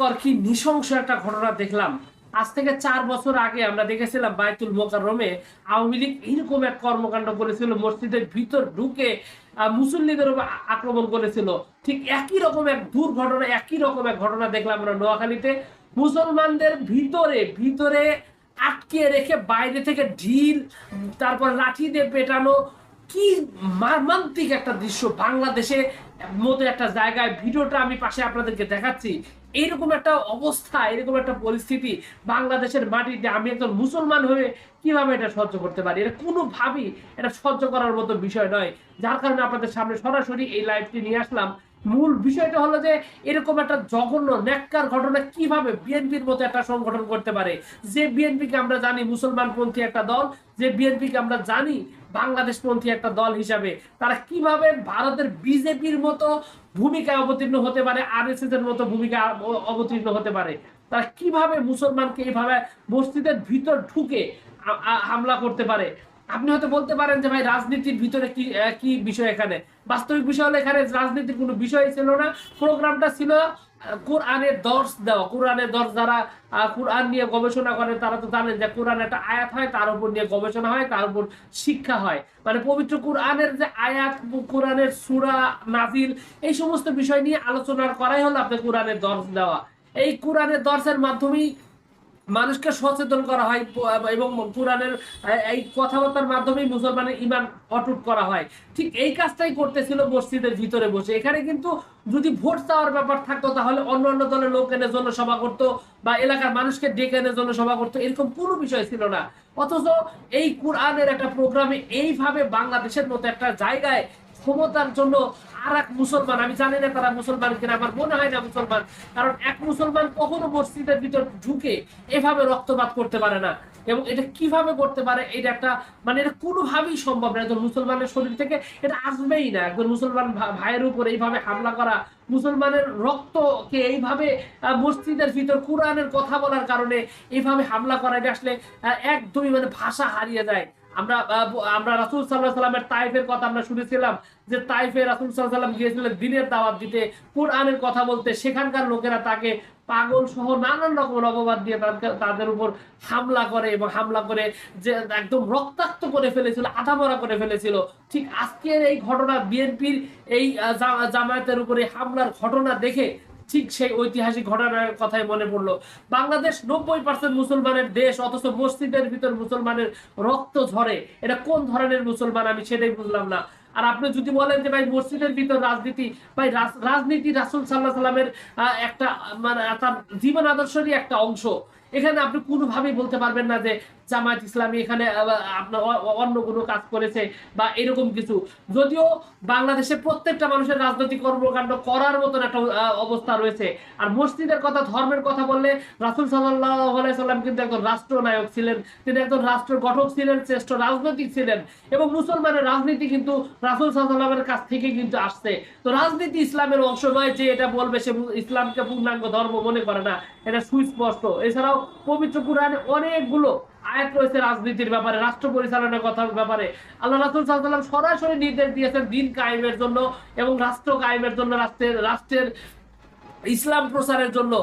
কর, কি নৃশংস একটা ঘটনা দেখলাম। আজ থেকে চার বছর আগে আমরা দেখেছিলাম বায়তুল মোকাররমে আওয়ামী লীগ এইরকম এক কর্মকাণ্ড করেছিল, মসজিদের ভিতর ঢুকে মুসল্লিদের উপর আক্রমণ করেছিল। ঠিক একই রকম এক দুর্ঘটনা, একই রকম এক ঘটনা দেখলাম আমরা নোয়াখালীতে। মুসলমানদের ভিতরে ভিতরে আটকে রেখে বাইরে থেকে ঢিল, তারপর লাঠি দিয়ে পেটানো, কি মার্মান্তিক একটা দৃশ্য। বাংলাদেশে মতো একটা জায়গায়, ভিডিওটা আমি পাশে আপনাদেরকে দেখাচ্ছি। এইরকম একটা অবস্থা, এরকম একটা পরিস্থিতি বাংলাদেশের মাটিতে আমি একজন মুসলমান হয়ে কীভাবে এটা সহ্য করতে পারি? এটা কোনোভাবেই এটা সহ্য করার মতো বিষয় নয়। যার কারণে আপনাদের সামনে সরাসরি এই লাইভটি নিয়ে আসলাম। মূল বিষয়টা হলো যে, এরকম একটা জঘন্য, ন্যাক্কার ঘটনা কীভাবে বিএনপির মতো একটা সংগঠন করতে পারে? যে বিএনপিকে আমরা জানি মুসলমানপন্থী একটা দল, যে বিএনপিকে আমরা জানি বাংলাদেশপন্থী একটা দল হিসাবে, তারা কীভাবে ভারতের বিজেপির মতো ভূমিকা অবতীর্ণ হতে পারে আর এস এর মতো ভূমিকা অবতীর্ণ হতে পারে? তারা কীভাবে মুসলমানকে এইভাবে মসজিদের ভিতর ঢুকে হামলা করতে পারে? আপনি হয়তো বলতে পারেন যে ভাই রাজনীতির ভিতরে কি কি বিষয় এখানে? বাস্তবিক বিষয় হলো এখানে রাজনীতির কোনো বিষয় ছিল না। প্রোগ্রামটা ছিল কোরআনের দর্শ দেওয়া। কোরআনের দর্শ যারা কোরআন নিয়ে গবেষণা করে, তারা তো জানেন যে কোরআন একটা আয়াত হয়, তার উপর নিয়ে গবেষণা হয়, তার উপর শিক্ষা হয়। মানে পবিত্র কোরআনের যে আয়াত, কোরআনের সুরা নাজিল এই সমস্ত বিষয় নিয়ে আলোচনা করাই হলো আপনি কোরআনের দর্শ দেওয়া। এই কোরআনের দর্শের মাধ্যমেই মানুষকে সচেতন করা হয় এবং কোরআনের এই কথাবার্তার মাধ্যমেই মুসলমানের ইমান অটুট করা হয়। ঠিক এই কাজটাই করতেছিল মসজিদের ভিতরে বসে। এখানে কিন্তু যদি ভোট চাওয়ার ব্যাপার থাকতো, তাহলে অন্য অন্য দলের লোক এনে জনসভা করতো বা এলাকার মানুষকে ডেকে এনে জনসভা করতো, এরকম কোনো বিষয় ছিল না। অথচ এই কোরআনের একটা প্রোগ্রামে এইভাবে বাংলাদেশের মতো একটা জায়গায় ক্ষমতার জন্য আর এক মুসলমান আমি জানি না তারা মুসলমান কিনা আমার মনে হয় না মুসলমান। কারণ এক মুসলমান কখনো মসজিদের ভিতর ঢুকে এভাবে রক্তপাত করতে পারে না। এবং এটা কীভাবে করতে পারে এটা একটা মানে এটা কোনোভাবেই সম্ভব না। একজন মুসলমানের শরীর থেকে এটা আসবেই না। একজন মুসলমান ভাইয়ের উপর এইভাবে হামলা করা মুসলমানের রক্তকে এইভাবে মসজিদের ভিতর কোরআনের কথা বলার কারণে এইভাবে হামলা করা এটা আসলে আহ, একদমই মানে ভাষা হারিয়ে যায়। আমরা আমরা রাসুল সাল্লাহ সাল্লামের তাইফের কথা আমরা শুনেছিলাম যে তাইফে রাসুল সাল্লাহ সাল্লাম গিয়েছিলেন দিনের দাওয়াত দিতে, কোরআনের কথা বলতে, সেখানকার লোকেরা তাকে পাগল সহ নানান রকমের অপবাদ দিয়ে তাদের- তাদের উপর হামলা করে এবং হামলা করে যে একদম রক্তাক্ত করে ফেলেছিল, আধামরা করে ফেলেছিল। ঠিক আজকের এই ঘটনা, বিএনপির এই জামায়াতের উপরে হামলার ঘটনা দেখে ঠিক সেই ঐতিহাসিক ঘটনার কথাই মনে পড়ল। বাংলাদেশ নব্বই পার্সেন্ট মুসলমানের দেশ, অথচ মসজিদের ভিতর মুসলমানের রক্ত ঝরে। এটা কোন ধরনের মুসলমান? আমি সেটাই বুঝলাম না। আর আপনি যদি বলেন যে, ভাই, মসজিদের ভিতর রাজনীতি, ভাই, রাজ- রাজনীতি রাসুল সাল্লাহ সাল্লামের একটা মানে তার জীবন আদর্শেরই একটা অংশ। এখানে আপনি কোনোভাবেই বলতে পারবেন না যে জামায়াত ইসলামী এখানে আপনার অন্য কোনো কাজ করেছে বা এরকম কিছু। যদিও বাংলাদেশে প্রত্যেকটা মানুষের রাজনৈতিক কর্মকাণ্ড করার মতন একটা অবস্থা রয়েছে। আর মসজিদের কথা, ধর্মের কথা বললে রাসুল সাল্লাহ সাল্লাম কিন্তু একজন রাষ্ট্রনায়ক ছিলেন। তিনি একজন রাষ্ট্র গঠক ছিলেন, শ্রেষ্ঠ রাজনৈতিক ছিলেন এবং মুসলমানের রাজনীতি কিন্তু রাসুল সাল্লামের কাছ থেকে কিন্তু আসছে। তো রাজনীতি ইসলামের অংশ নয় যে এটা বলবে সে ইসলামকে পূর্ণাঙ্গ ধর্ম মনে করে না। এটা সুস্পষ্ট। এছাড়াও পবিত্র কোরআনে অনেকগুলো আয়াত রয়েছে রাজনীতির ব্যাপারে, রাষ্ট্র পরিচালনার কথার ব্যাপারে। আল্লাহ রাসুল সাল্লাম সরাসরি নির্দেশ দিয়েছেন দিন কায়েমের জন্য এবং রাষ্ট্র কায়েমের জন্য, রাষ্ট্রের রাষ্ট্রের ইসলাম প্রচারের জন্য।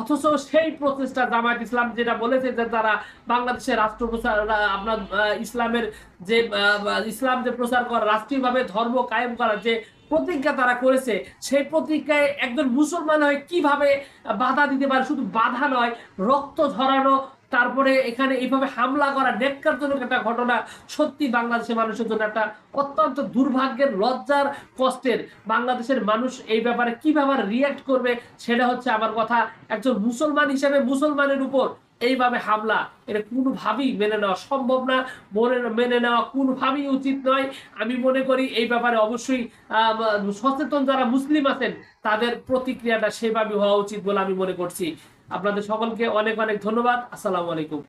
অথচ সেই প্রচেষ্টা জামায়াত ইসলাম যেটা বলেছে যে তারা বাংলাদেশের রাষ্ট্র প্রচার, আপনার ইসলামের যে ইসলাম যে প্রচার করা, রাষ্ট্রীয়ভাবে ধর্ম কায়েম করা যে প্রতিজ্ঞা তারা করেছে। সেই প্রতিজ্ঞায় একজন মুসলমান হয়ে কীভাবে বাধা দিতে পারে? শুধু বাধা নয়, রক্ত ধরানো তারপরে এখানে এইভাবে হামলা করা নেককারজনক একটা ঘটনা। সত্যি বাংলাদেশের মানুষের জন্য একটা অত্যন্ত দুর্ভাগ্যের, লজ্জার, কষ্টের। বাংলাদেশের মানুষ এই ব্যাপারে কীভাবে রিয়াক্ট করবে, সেটা হচ্ছে আমার কথা। একজন মুসলমান হিসেবে মুসলমানের উপর এইভাবে হামলা, এটা কোনোভাবেই মেনে নেওয়া সম্ভব না। মনে মেনে নেওয়া কোনোভাবেই উচিত নয়। আমি মনে করি এই ব্যাপারে অবশ্যই সচেতন যারা মুসলিম আছেন, তাদের প্রতিক্রিয়াটা সেভাবে হওয়া উচিত বলে আমি মনে করছি। আপনাদের সকলকে অনেক অনেক ধন্যবাদ। আসসালামু আলাইকুম।